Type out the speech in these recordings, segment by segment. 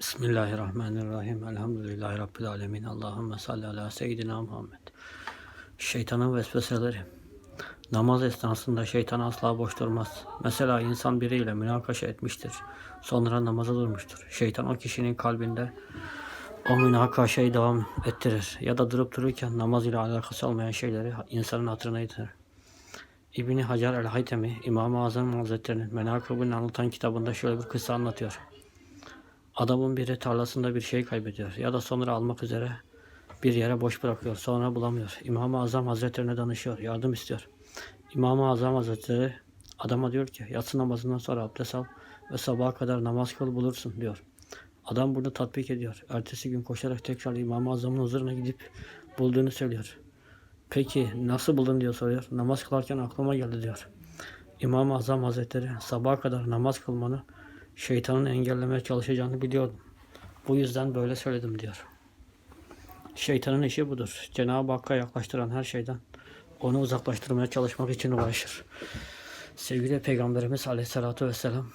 Bismillahirrahmanirrahim. Elhamdülillahi Rabbil alemin. Allahümme salli ala seyyidina Muhammed. Şeytanın vesveseleri. Namaz esnasında şeytan asla boş durmaz. Mesela insan biriyle münakaşa etmiştir. Sonra namaza durmuştur. Şeytan o kişinin kalbinde o münakaşayı devam ettirir. Ya da durup dururken namaz ile alakası olmayan şeyleri insanın hatırına getirir. İbni Hacer el-Haytemi, İmam-ı Azam Hazretleri'nin Menakıbını anlatan kitabında şöyle bir kıssa anlatıyor. Adamın biri tarlasında bir şey kaybediyor ya da sonra almak üzere bir yere boş bırakıyor. Sonra bulamıyor. İmam-ı Azam Hazretlerine danışıyor. Yardım istiyor. İmam-ı Azam Hazretleri adama diyor ki yatsı namazından sonra abdest al ve sabaha kadar namaz kıl bulursun diyor. Adam bunu tatbik ediyor. Ertesi gün koşarak tekrar İmam-ı Azam'ın huzuruna gidip bulduğunu söylüyor. Peki nasıl buldun diyor soruyor. Namaz kılarken aklıma geldi diyor. İmam-ı Azam Hazretleri sabaha kadar namaz kılmanı şeytanın engellemeye çalışacağını biliyordum. Bu yüzden böyle söyledim diyor. Şeytanın işi budur. Cenab-ı Hakk'a yaklaştıran her şeyden onu uzaklaştırmaya çalışmak için uğraşır. Sevgili Peygamberimiz Aleyhisselatü Vesselam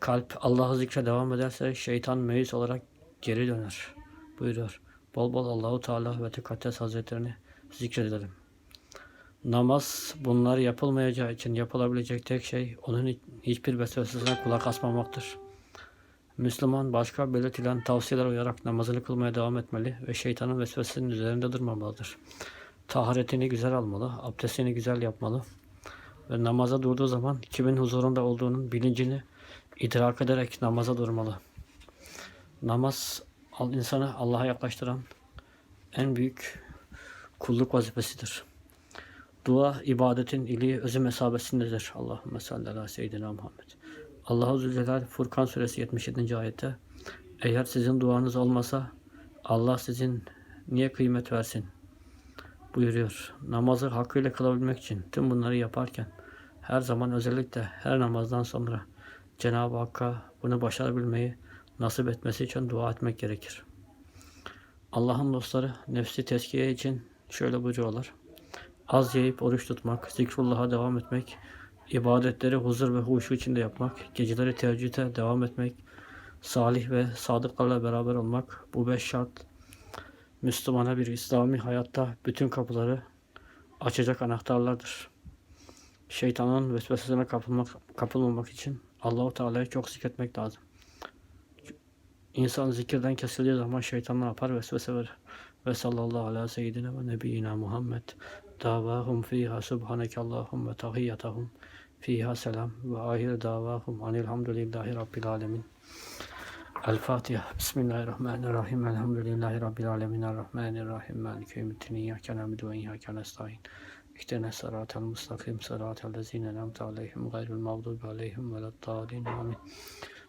kalp Allah'ı zikre devam ederse şeytan meyis olarak geri döner buyuruyor. Bol bol Allahu Teala ve Tekaddes Hazretlerini zikredelim. Namaz bunlar yapılmayacağı için yapılabilecek tek şey onun hiçbir vesvesesine kulak asmamaktır. Müslüman başka belirtilen tavsiyeler uyarak namazını kılmaya devam etmeli ve şeytanın vesvesesinin üzerinde durmamalıdır. Taharetini güzel almalı, abdestini güzel yapmalı ve namaza durduğu zaman kimin huzurunda olduğunun bilincini idrak ederek namaza durmalı. Namaz insanı Allah'a yaklaştıran en büyük kulluk vazifesidir. Dua ibadetin iliği özü mesabesindedir. Allahümme salli ala seyyidina Muhammed. Allahu Zülcelal Furkan suresi 77. ayette eğer sizin duanız olmasa Allah sizin niye kıymet versin buyuruyor. Namazı hakkıyla kılabilmek için tüm bunları yaparken her zaman özellikle her namazdan sonra Cenab-ı Hakk'a bunu başarabilmeyi nasip etmesi için dua etmek gerekir. Allah'ın dostları nefsi teskiye için şöyle buyuruyorlar. Az yiyip oruç tutmak, zikrullah'a devam etmek, ibadetleri huzur ve huşu içinde yapmak, geceleri teheccüde devam etmek, salih ve sadıklarla beraber olmak, bu beş şart Müslümana bir İslami hayatta bütün kapıları açacak anahtarlardır. Şeytanın vesvesesine kapılmak, kapılmamak için Allahu Teala'yı çok zikretmek lazım. İnsan zikirden kesildiği zaman şeytan ne yapar? Vesvese verir. Ve sallallahu ala seyyidina ve nebiyyina Muhammed. Davahum fiha subhaneke Allahümme tahiyyatahum fiha selam ve ahir davahum anilhamdülillahi rabbil alemin. El Fatiha. Bismillahirrahmanirrahim. Elhamdülillahi rabbil alemin. Errahmanirrahim. Maliki yevmiddin. İyyake na'budu ve iyyake nestaîn. İhdina sıratal mustakim sıratal lezîne en'amte aleyhim gayril mağdubi aleyhim veleddâlin. Amin.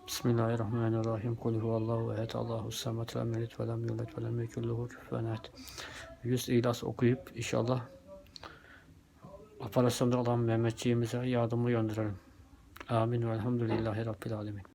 Bismillahirrahmanirrahim. Kul huvallahu ehad. Allahu samet. Lem yelid ve lem yulad ve lem yekun lehu kufuven ehad. 100 ilas okuyup inşallah operasyonda olan Mehmetçiğimize yardımı gönderelim. Amin ve elhamdülillahi rabbil alemin.